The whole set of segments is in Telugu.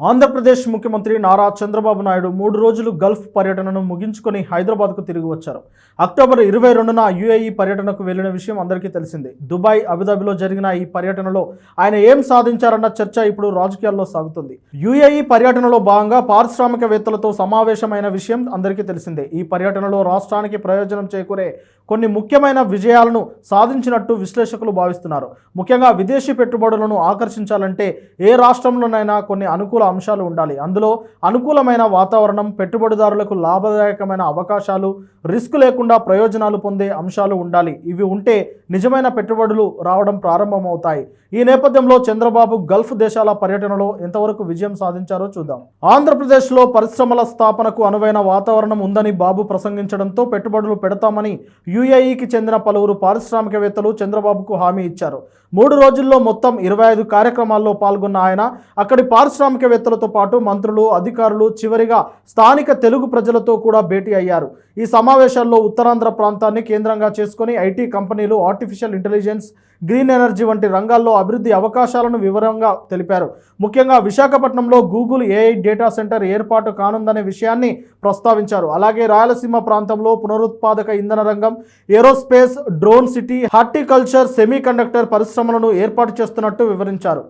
ఆంధ్రప్రదేశ్ ముఖ్యమంత్రి నారా చంద్రబాబు నాయుడు మూడు రోజులు గల్ఫ్ పర్యటనను ముగించుకొని హైదరాబాద్కు తిరిగి వచ్చారు. అక్టోబర్ ఇరవై రెండున యుఏఈ పర్యటనకు వెళ్ళిన విషయం అందరికీ తెలిసిందే. దుబాయ్ అబుదాబిలో జరిగిన ఈ పర్యటనలో ఆయన ఏం సాధించారన్న చర్చ ఇప్పుడు రాజకీయాల్లో సాగుతుంది. యుఏఈ పర్యటనలో భాగంగా పారిశ్రామికవేత్తలతో సమావేశమైన విషయం అందరికీ తెలిసిందే. ఈ పర్యటనలో రాష్ట్రానికి ప్రయోజనం చేకూరే కొన్ని ముఖ్యమైన విజయాలను సాధించినట్టు విశ్లేషకులు భావిస్తున్నారు. ముఖ్యంగా విదేశీ పెట్టుబడులను ఆకర్షించాలంటే ఏ రాష్ట్రంలోనైనా కొన్ని అనుకూల అంశాలు ఉండాలి. అందులో అనుకూలమైన వాతావరణం పెట్టుబడిదారులకు లాభదాయకమైన అవకాశాలు రిస్క్ లేకుండా ప్రయోజనాలు పొందే అంశాలు ఉండాలి. ఇవి ఉంటే నిజమైన పెట్టుబడులు రావడం ప్రారంభమవుతాయి. ఈ నేపథ్యంలో చంద్రబాబు గల్ఫ్ దేశాల పర్యటనలో ఎంతవరకు విజయం సాధించారో చూద్దాం. ఆంధ్రప్రదేశ్లో పరిశ్రమల స్థాపనకు అనువైన వాతావరణం ఉందని బాబు ప్రసంగించడంతో పెట్టుబడులు పెడతామని యుఏఈకి చెందిన పలువురు పారిశ్రామికవేత్తలు చంద్రబాబుకు హామీ ఇచ్చారు. మూడు రోజుల్లో మొత్తం ఇరవై ఐదు కార్యక్రమాల్లో పాల్గొన్న ఆయన అక్కడి పారిశ్రామికవేత్త శాస్త్రవేత్తలతో పాటు మంత్రులు అధికారులు చివరిగా స్థానిక తెలుగు ప్రజలతో కూడా భేటీ అయ్యారు. ఈ సమావేశాల్లో ఉత్తరాంధ్ర ప్రాంతాన్ని కేంద్రంగా చేసుకుని ఐటీ కంపెనీలు ఆర్టిఫిషియల్ ఇంటెలిజెన్స్ గ్రీన్ ఎనర్జీ వంటి రంగాల్లో అభివృద్ధి అవకాశాలను వివరంగా తెలిపారు. ముఖ్యంగా విశాఖపట్నంలో గూగుల్ ఏఐ డేటా సెంటర్ ఏర్పాటు కానుందనే విషయాన్ని ప్రస్తావించారు. అలాగే రాయలసీమ ప్రాంతంలో పునరుత్పాదక ఇంధన రంగం aerospace drone city horticulture semiconductor పరిశ్రమలను ఏర్పాటు చేస్తున్నట్టు వివరించారు.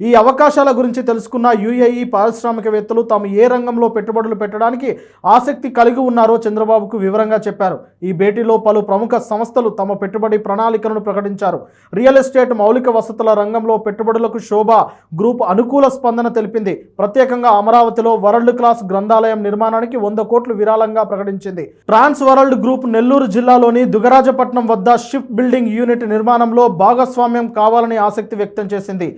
ఈ అవకాశాల గురించి తెలుసుకున్న యుఏఈ పారిశ్రామికవేత్తలు తాము ఏ రంగంలో పెట్టుబడులు పెట్టడానికి ఆసక్తి కలిగి ఉన్నారో చంద్రబాబుకు వివరంగా చెప్పారు. ఈ భేటీలో పలు ప్రముఖ సంస్థలు తమ పెట్టుబడి ప్రణాళికలను ప్రకటించారు. రియల్ ఎస్టేట్ మౌలిక వసతుల రంగంలో పెట్టుబడులకు శోభ గ్రూప్ అనుకూల స్పందన తెలిపింది. ప్రత్యేకంగా అమరావతిలో వరల్డ్ క్లాస్ గ్రంథాలయం నిర్మాణానికి వంద కోట్లు విరాళంగా ప్రకటించింది. ట్రాన్స్ వరల్డ్ గ్రూప్ నెల్లూరు జిల్లాలోని దుగరాజపట్నం వద్ద షిప్ బిల్డింగ్ యూనిట్ నిర్మాణంలో భాగస్వామ్యం కావాలని ఆసక్తి వ్యక్తం చేసింది.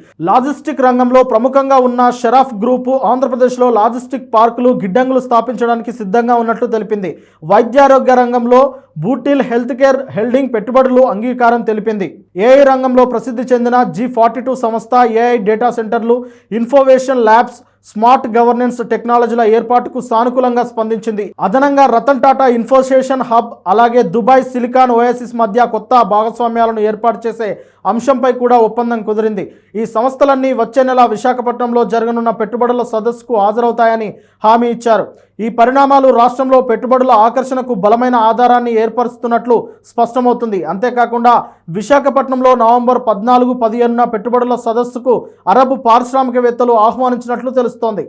లాజిస్టిక్ రంగంలో ప్రముఖంగా ఉన్న షరాఫ్ గ్రూపు ఆంధ్రప్రదేశ్లో లాజిస్టిక్ పార్కులు గిడ్డంగులు స్థాపించడానికి సిద్ధంగా ఉన్నట్లు తెలిపింది. వైద్యారోగ్య రంగంలో బూటిల్ హెల్త్ కేర్ హెల్డింగ్ పెట్టుబడులు అంగీకారం తెలిపింది. ఏఐ రంగంలో ప్రసిద్ధి చెందిన జీ ఫార్టీ టూ సంస్థ ఏఐ డేటా సెంటర్లు ఇన్ఫోవేషన్ ల్యాబ్స్ స్మార్ట్ గవర్నెన్స్ టెక్నాలజీల ఏర్పాటుకు సానుకూలంగా స్పందించింది. అదనంగా రతన్ టాటా ఇన్ఫోసేషన్ హబ్ అలాగే దుబాయ్ సిలికాన్ ఓయాసిస్ మధ్య కొత్త భాగస్వామ్యాలను ఏర్పాటు చేసే అంశంపై కూడా ఒప్పందం కుదిరింది. ఈ సంస్థలన్నీ వచ్చే నెల విశాఖపట్నంలో జరగనున్న పెట్టుబడుల సదస్సుకు హాజరవుతాయని హామీ ఇచ్చారు. ఈ పరిణామాలు రాష్ట్రంలో పెట్టుబడుల ఆకర్షణకు బలమైన ఆధారాన్ని ఏర్పరుస్తున్నట్లు స్పష్టమవుతుంది. అంతేకాకుండా విశాఖపట్నంలో నవంబర్ పద్నాలుగు పదిహేనున పెట్టుబడుల సదస్సుకు అరబ్ పారిశ్రామికవేత్తలు ఆహ్వానించినట్లు తెలుస్తోంది.